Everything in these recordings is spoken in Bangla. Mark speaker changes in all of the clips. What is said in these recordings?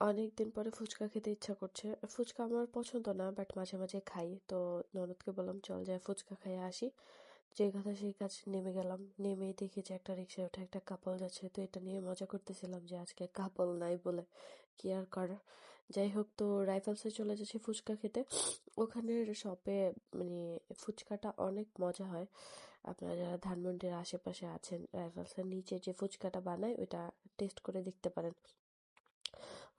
Speaker 1: অনেকদিন পরে ফুচকা খেতে ইচ্ছা করছে। ফুচকা আমার পছন্দ না বাট মাঝে মাঝে খাই। তো ননদকে বললাম, চল যাই ফুচকা খাইয়ে আসি। যে কথা সেই কাজ নেমে গেলাম। নেমেই দেখি যে একটা রিক্সায় উঠে একটা কাপল যাচ্ছে। তো এটা নিয়ে মজা করতেছিলাম যে আজকে কাপল নাই বলে কি আর করার যাই হোক, তো রাইফেলসে চলে যাচ্ছি ফুচকা খেতে। ওখানের শপে মানে ফুচকাটা অনেক মজা হয়। আপনারা যারা ধানমন্ডির আশেপাশে আছেন, রাইফেলসের নিচে যে ফুচকাটা বানায়, ওইটা টেস্ট করে দেখতে পারেন।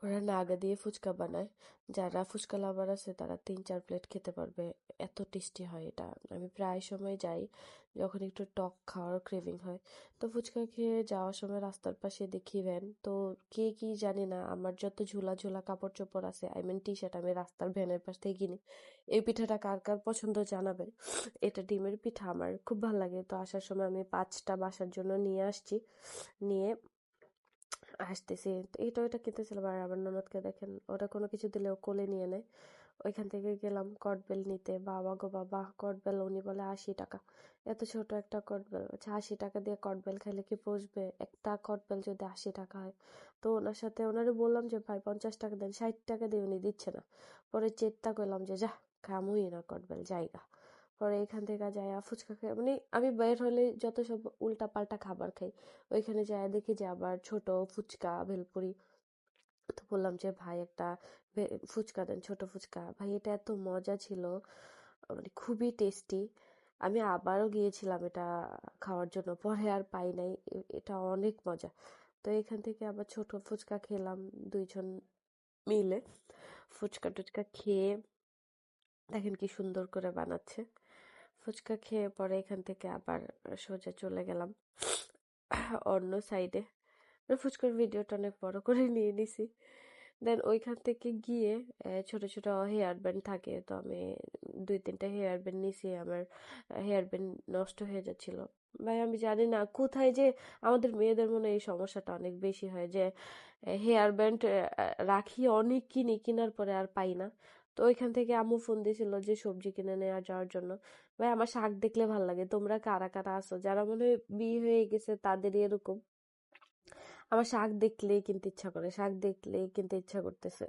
Speaker 1: ওরা নাগা দিয়ে ফুচকা বানায়। যারা ফুচকা লাভার আছে, তারা তিন চার প্লেট খেতে পারবে। এত টেস্টি হয় এটা। আমি প্রায় সময় যাই, যখন একটু টক খাওয়ার ক্রেভিং হয়। তো ফুচকা খেয়ে যাওয়ার সময় রাস্তার পাশে দেখি ভ্যান তো কে কি জানি না, আমার যত ঝুলা ঝুলা কাপড় চোপড় আছে আই মিন টি শার্ট আমি রাস্তার ভ্যানের পাশ থেকে কিনি। এই পিঠাটা কার কার পছন্দ জানাবেন এটা ডিমের পিঠা, আমার খুব ভালো লাগে। তো আসার সময় আমি পাঁচটা বাসার জন্য নিয়ে আসছি। নিয়ে আসতেছি এইটা ওইটা কিনতেছিলাম আর আমার ননদকে দেখেন ওটা কোনো কিছু দিলে ও কোলে নিয়ে নেয়। ওইখান থেকে গেলাম কটবেল নিতে। বাবা গো বাবা কটবেল উনি বলে আশি টাকা। এত ছোট একটা কটবেল আচ্ছা আশি টাকা দিয়ে কটবেল খাইলে কি পচবে একটা কটবেল যদি আশি টাকা হয়। তো ওনার সাথে ওনারে বললাম যে, ভাই, পঞ্চাশ টাকা দেন, ষাট টাকা দিয়ে উনি দিচ্ছে না। পরে চেষ্টা করলাম যে, যা, খামুই না কটবেল জায়গা। পরে এখান থেকে যাই ফুচকা খাই। মানে আমি বের হলে যত সব উল্টা পাল্টা খাবার খাই, ওইখানে যাই দেখি যে আবার ছোট ফুচকা, ভেলপুরি। তো বললাম যে, ভাই, একটা ফুচকা দেন, ছোট ফুচকা। ভাই, এটা এত মজা ছিল মানে খুবই টেস্টি আমি আবারও গিয়েছিলাম এটা খাওয়ার জন্য, পরে আর পাই নাই এটা অনেক মজা। তো এখান থেকে আবার ছোট ফুচকা খেলাম, দুইজন মিলে। ফুচকা টুচকা খেয়ে দেখেন কি সুন্দর করে বানাচ্ছে। ফুচকা খেয়ে পরে এখান থেকে আবার সোজা চলে গেলাম অন্য সাইডে ফুচকার ভিডিওটা অনেক বড় করে নিয়ে নিছি। দেন ওইখান থেকে গিয়ে ছোট ছোট হেয়ার ব্যান্ড থাকে। তো আমি দুই তিনটা হেয়ার ব্যান্ড নিছি, আমার হেয়ার ব্যান্ড নষ্ট হয়ে যাচ্ছিল। ভাই, আমি জানি না কোথায় যে আমাদের মেয়েদের মনে এই সমস্যাটা অনেক বেশি হয় যে হেয়ার ব্যান্ড রাখি অনেক কিনি, কেনার পরে আর পাই না। তো ওইখান থেকে আম্মু ফোন দিয়েছিল যে সবজি কিনে নেওয়া যাওয়ার জন্য। ভাই, আমার শাক দেখলে ভালো লাগে। তোমরা কারা কারা আসো যারা মনে বিয়ে হয়ে গেছে তাদের এরকম। আমার শাক দেখলেই কিনতে ইচ্ছা করে, শাক দেখলেই কিনতে ইচ্ছা করতেছে।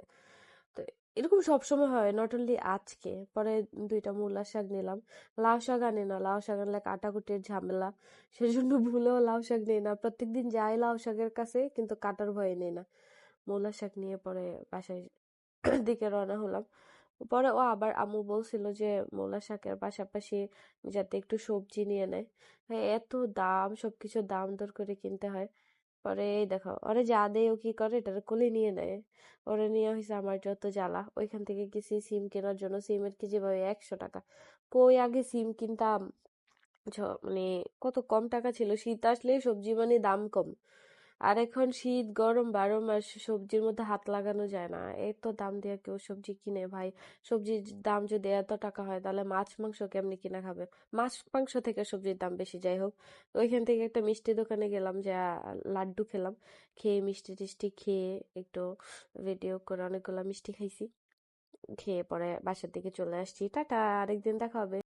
Speaker 1: তো এরকম সবসময় হয় নট অনলি আজকে, পরে দুইটা মূলার শাক নিলাম। লাউ শাক আনি না, লাউ শাক আনলে কাটাকুটির ঝামেলা। সেজন্য ভুলেও লাউ শাক নেই না। প্রত্যেকদিন যাই লাউ শাকের কাছে, কিন্তু কাটার ভয়ে নেই না। মূলার শাক নিয়ে পরে বাসায় দিকে রওনা হলাম। পরে ও আবার আম্মু বলছিল যে, মূলা শাকের পাশাপাশি যাতে একটু সবজি নিয়ে নেয়। হ্যাঁ এত দাম, সবকিছু দাম দর করে কিনতে হয়। পরে এই দেখো, ওরে যা দেয় ও কি করে? এটার কোলে নিয়ে নেয়। ওরে নিয়ে হয়েছে আমার যত জ্বালা। ওইখান থেকে গেছি সিম কেনার জন্য। সিমের কেজি ভাবে একশো টাকা। কই আগে সিম কিনতাম? মানে কত কম টাকা ছিল? শীত আসলেই সবজি মানে দাম কম। আর এখন শীত, গরম, বারো মাস সবজির মধ্যে হাত লাগানো যায় না। এত দাম দিয়ে কেউ সবজি কিনে, ভাই। সবজির দাম যদি এত টাকা হয়, তাহলে মাছ, মাংস কেমনি কিনা খাবে? মাছ, মাংস থেকে সবজির দাম বেশি, যাই হোক। ওইখান থেকে একটা মিষ্টি দোকানে গেলাম, যে লাড্ডু খেলাম। খেয়ে মিষ্টি টিষ্টি খেয়ে একটু ভিডিও করে অনেকগুলো মিষ্টি খাইছি। খেয়ে পরে বাসার দিকে চলে আসছি। টাটা, আরেকদিন দেখা হবে।